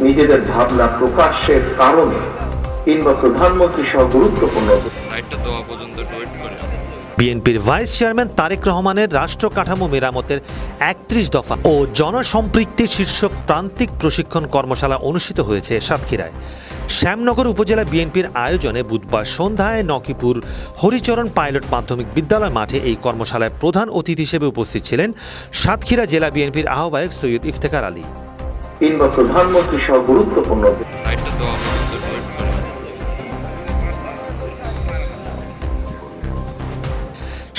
নিজেদের ভাবনা প্রকাশের কারণে কিংবা প্রধানমন্ত্রী সহ গুরুত্বপূর্ণ। বিএনপির ভাইস চেয়ারম্যান তারেক রহমানের রাষ্ট্র কাঠামো মেরামতের একত্রিশ দফা ও জনসম্পৃক্তি শীর্ষক প্রান্তিক প্রশিক্ষণ কর্মশালা অনুষ্ঠিত হয়েছে সাতক্ষীরায়। শ্যামনগর উপজেলা বিএনপির আয়োজনে বুধবার সন্ধ্যায় নকিপুর হরিচরণ পাইলট মাধ্যমিক বিদ্যালয় মাঠে এই কর্মশালায় প্রধান অতিথি হিসেবে উপস্থিত ছিলেন সাতক্ষীরা জেলা বিএনপির আহ্বায়ক সৈয়দ ইফতেখার আলী। প্রধানমন্ত্রী সহ গুরুত্বপূর্ণ।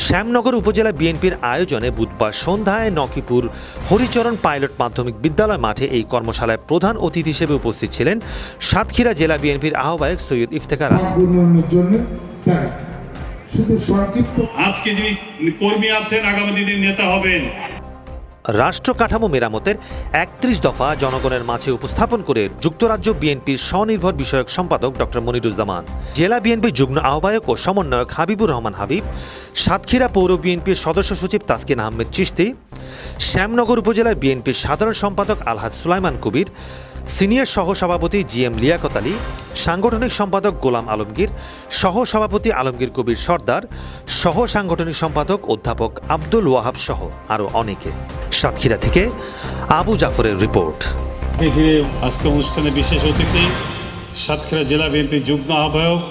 শ্যামনগর উপজেলা বিএনপির আয়োজনে বুধবার সন্ধ্যায় নকিপুর হরিচরণ পাইলট মাধ্যমিক বিদ্যালয় মাঠে এই কর্মশালায় প্রধান অতিথি হিসেবে উপস্থিত ছিলেন সাতক্ষীরা জেলা বিএনপির আহ্বায়ক সৈয়দ ইফতেখার আজকে যিনি কর্মী আছেন আগামী দিনে নেতা হবেন। রাষ্ট্র কাঠামো মেরামতের একত্রিশ দফা জনগণের মাঝে উপস্থাপন করে যুক্তরাজ্য বিএনপির স্বনির্ভর বিষয়ক সম্পাদক ডক্টর মনিরুজ্জামান, জেলা বিএনপি যুগ্ম আহ্বায়ক ও সমন্বয়ক হাবিবুর রহমান হাবিব, সাতক্ষীরা পৌর বিএনপির সদস্য সচিব তাসকিন আহমেদ চিস্তি শ্যামনগর উপজেলার বিএনপির সাধারণ সম্পাদক আলহাজ সুলাইমান কবির সিনিয়র সহসভাপতি জি এম লিয়াকত আলী, সাংগঠনিক সম্পাদক গোলাম আলমগীর সহ সভাপতি আলমগীর কবির সর্দার সহ সাংগঠনিক সম্পাদক অধ্যাপক আব্দুল ওয়াহাব সহ আরও অনেকে। সাতক্ষীরা থেকে আবু জাফরের রিপোর্ট। আজকে অনুষ্ঠানে বিশেষ অতিথি সাতক্ষীরা জেলা বিএনপির যুগ্ম আহ্বায়ক